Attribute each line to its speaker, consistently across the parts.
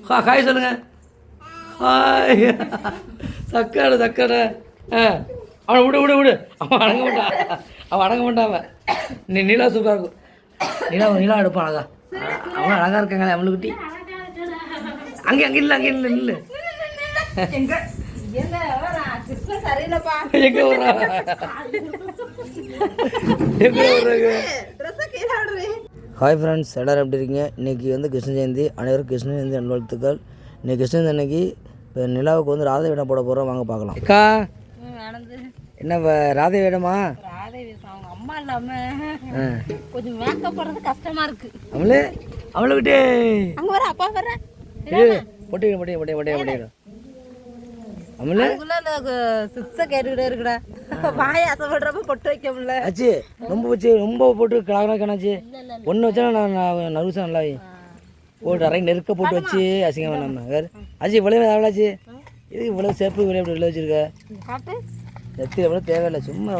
Speaker 1: ஹா ஹாய் சொல்லுங்க. ஹாய். சக்கடை சக்கடை ஆ. அவனை விடு விடு விடு. அவன் அடங்க மாட்டான் அவன் அடங்க மாட்டான் நீ நீலா சூப்பராக இருக்கும். நீலா நீலா எடுப்பான் அழகா அவன் அழகா இருக்காங்களே அவனுக்குட்டி அங்கே அங்கே இல்லை அங்கே இல்லை இல்லை
Speaker 2: எங்க? சரியில்லப்பா.
Speaker 1: எங்கே வர்றாங்க ஹாய் ஃப்ரெண்ட்ஸ் எல்லாரும் எப்படி இருக்கீங்க? இன்றைக்கி வந்து கிருஷ்ண ஜெயந்தி. அனைவரும் கிருஷ்ண ஜெயந்தி நல்வாழ்த்துக்கள். இன்னைக்கு கிருஷ்ண ஜெயந்தி அன்னைக்கு இப்போ நிலாவுக்கு வந்து ராதை வேடம் போட போகிறோம் வாங்க பார்க்கலாம். அக்கா. என்ன ராதை வேடமா?
Speaker 2: அம்மா இல்லாம
Speaker 1: ஆ.
Speaker 2: கொஞ்சம் மேக்கப் போடுறது கஷ்டமா இருக்கு.
Speaker 1: அவளே அவளுக்கிட்டே
Speaker 2: அங்க வர அப்பா வர.
Speaker 1: பொட்டிக்கிடும் பொட்டிக்கிடும் பொட்டிக்கிடும் பொட்டிக்கிடும் அவளே?
Speaker 2: சிப்ஸை கேட்டுக்கிட்டே இருக்குடா. வாய் ஆசைப்படுறப்ப பொட்டு வைக்க முடியல
Speaker 1: ஆச்சு ரொம்ப வச்சு ரொம்ப போட்டு கலாகனா கணாச்சு ஒன்று வச்சா நான் நர்வஸாக நல்லா போட்டு அரை நெருக்க போட்டு வச்சு அசிங்கம் வேணாம வேறு. ஆச்சு இவ்வளோ எவ்வளோச்சு இது இவ்வளோ சேப்பு இப்படி இவ்வளோ வச்சுருக்க?
Speaker 2: காட்டு.
Speaker 1: எத்தி எவ்வளோ தேவையில்லை சும்மா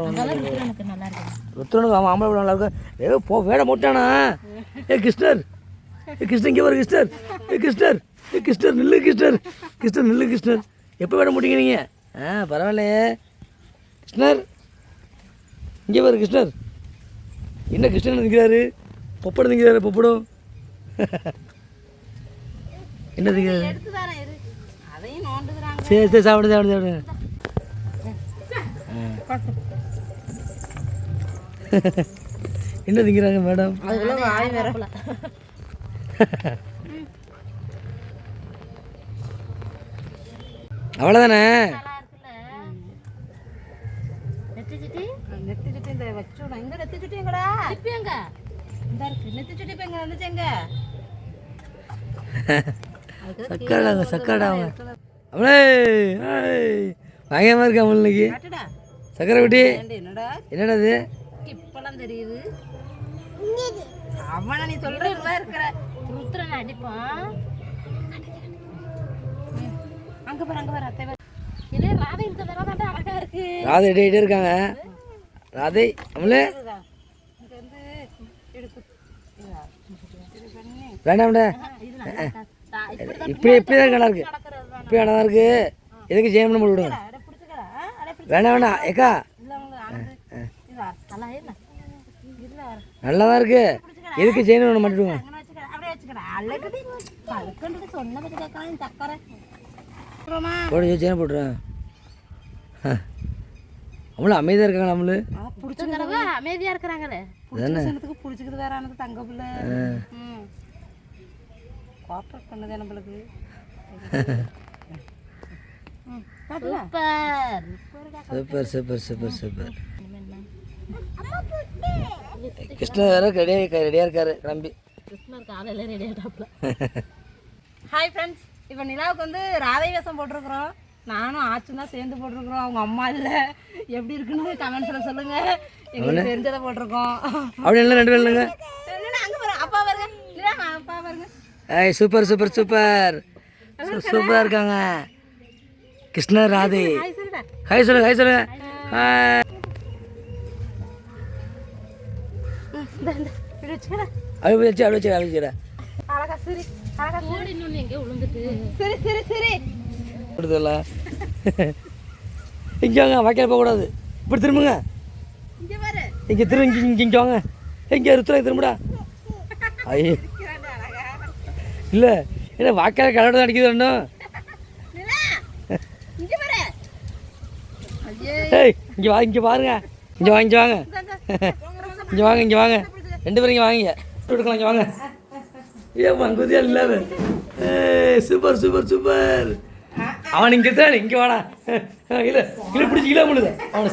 Speaker 1: ருத்ரனுக்கு அவன் ஆம்பளை நல்லா இருக்கும் ஏ போ வேட மூட்டானா? ஏ கிருஷ்ணர். ஏ கிருஷ்ணன் இங்கே வர கிருஷ்ணர். ஏ கிருஷ்ணர். ஏ கிருஷ்ணர் நில்லு கிருஷ்ணர். கிருஷ்ணர் நில்லு கிருஷ்ணர். எப்போ வேட மூட்டிங்க நீங்கள் ஆ பரவாயில்லையே. கிருஷ்ணர்? இங்கே வர கிருஷ்ணர். என்ன கிருஷ்ணன் நிற்கிறாரு பொப்படம் நிற்கிறாரு பொப்படம். என்ன நிற்கிறாரு சரி சரி சாப்பிடு சாப்பிடு சாப்பிடு. என்ன திங்கிறாங்க மேடம்? அவ்வளோதானே
Speaker 2: எங்க இந்த இருக்கு நெத்தி சுட்டி இப்ப எங்க வந்துச்சு எங்க
Speaker 1: சக்கடாங்க சக்கடாங்க அவளே ஏய், பயங்கரமா இருக்கு அவள் இன்னைக்கு. சக்கரை குட்டி.
Speaker 2: ஏண்டி, என்னடா?
Speaker 1: என்னடா இது
Speaker 2: இப்பெல்லாம் தெரியுது. அவனை நீ சொல்றதுல இருக்கிற. ருத்ரன் அடிப்பான். அங்க பாரு அங்க பாரு அத்தை ராதை இந்த வேலை தான் அழகா இருக்கு.
Speaker 1: ராதை எடிட்டே இருக்காங்க. ராதை அவளே
Speaker 2: இங்க வந்து எடுத்து இது பண்ணி
Speaker 1: வேண்டாம்டா
Speaker 2: இது இப்படி
Speaker 1: இப்படி தான் கடை இருக்கு.
Speaker 2: நடக்கிறது தான்
Speaker 1: இருக்கு. எதுக்கு ஜெயம் பண்ண விடுங்க வேணாம் வேணாம் ஏக்கா.
Speaker 2: நல்லா
Speaker 1: தான் இருக்கு. எதுக்கு ஜெயின் பண்ண மாட்டிடுங்க
Speaker 2: அங்கே செய்யணும் அப்படியே
Speaker 1: நம்மளும் அமைதியாக இருக்காங்க நம்மளு.
Speaker 2: அமைதியா இருக்கிறாங்களே. பிடிச்சிக்கிது வேற ஆனது தங்க பிள்ளை. ம். கோஆப்ரேட் பண்ணுதே நம்மளுக்கு. Super.
Speaker 1: Super super super super. Krishnan வேற ரெடியாக ரெடியாக இருக்காரு கிளம்பி.
Speaker 2: கிருஷ்ணர் காலையில ரெடி ஆகிட்டாப்ல ஹாய் ஃப்ரெண்ட்ஸ் இப்போ நிலாவுக்கு வந்து ராதை வேஷம் போட்டிருக்கிறோம். நானும் ஆச்சும் தான் சேர்ந்து போட்டிருக்கிறோம். அவங்க அம்மா இல்லை. எப்படி இருக்குன்னு கமெண்ட்ஸில் சொல்லுங்க. எங்களுக்கு தெரிஞ்சதை போட்டிருக்கோம்.
Speaker 1: அப்படி இல்லை ரெண்டு
Speaker 2: பாருங்க அப்பா பாருங்க. அப்பா பாருங்க.
Speaker 1: ஏய் சூப்பர் சூப்பர் சூப்பர் சூப்பராக இருக்காங்க. கிருஷ்ணர் ராதே.
Speaker 2: ஹாய்
Speaker 1: சொல்லுங்க ஹாய் சொல்லுங்க ஹாய் அப்படி வச்சு அப்படி வச்சு அப்படி வச்சுக்கிறேன்
Speaker 2: அழகா சரி. அழகா சரி சரி சரி.
Speaker 1: கொடுத்தல இங்கே வாங்க வாய்க்கால் போகக்கூடாது இப்படி திரும்புங்க.
Speaker 2: இங்கே பாரு.
Speaker 1: இங்கே திரு இங்கே இங்கே இங்கே வாங்க. இங்கே ருத்துரை திரும்புடா. ஐயோ இல்லை என்ன வாய்க்கால் அடிக்குது
Speaker 2: நிலா இங்கே பாரு. ஐயே.
Speaker 1: ஏய் இங்கே வா இங்கே பாருங்க. இங்கே வாங்க இங்கே வாங்க. இங்கே வாங்க இங்கே வாங்க. ரெண்டு பேரும் இங்கே வாங்க எடுக்கலாம் இங்கே வாங்க. ஏன் மங்குதியா இல்லாத. சூப்பர் சூப்பர் சூப்பர் அவன் இங்கே தான் இங்கே வாடா. இல்லை இல்லை பிடிச்சி இல்லை முழுது. அவனை